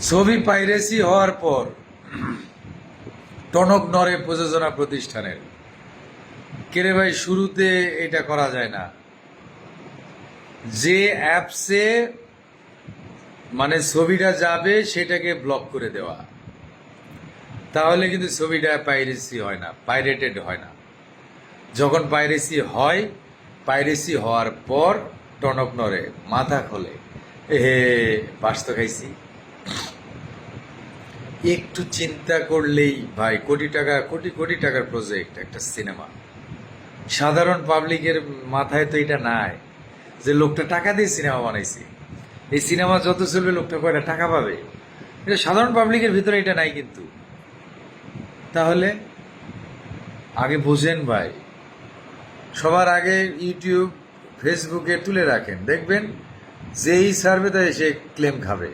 ছবি পাইরেসি হওয়ার পর টনক নরে প্রযোজনা প্রতিষ্ঠানের। কেরে ভাই, শুরুতে এটা করা যায় না। যে অ্যাপসে মানে ছবিটা যাবে সেটাকে ব্লক করে দেওয়া। তাহলে কিন্তু ছবিটা পাইরেসি হয় না, পাইরেটেড হয় না। যখন পাইরেসি হয়, পাইরেসি হওয়ার পর টনক নরে মাথা খোলে। এ বাস তো খাইছি। একটু চিন্তা করলেই ভাই, কোটি টাকা, কোটি কোটি টাকার প্রজেক্ট একটা সিনেমা সাধারণ পাবলিকের মাথায় তো এটা নাই যে লোকটা টাকা দিয়ে সিনেমা বানাইছে। এই সিনেমা যত চলবে, লোকটা কয়টা টাকা পাবে? এটা সাধারণ পাবলিকের ভিতরে এটা নাই কিন্তু। তাহলে আগে বোঝেন ভাই, সবার আগে ইউটিউব ফেসবুকে তুলে রাখেন। দেখবেন যেই সার্ভেতে এসে ক্লেম খাবে।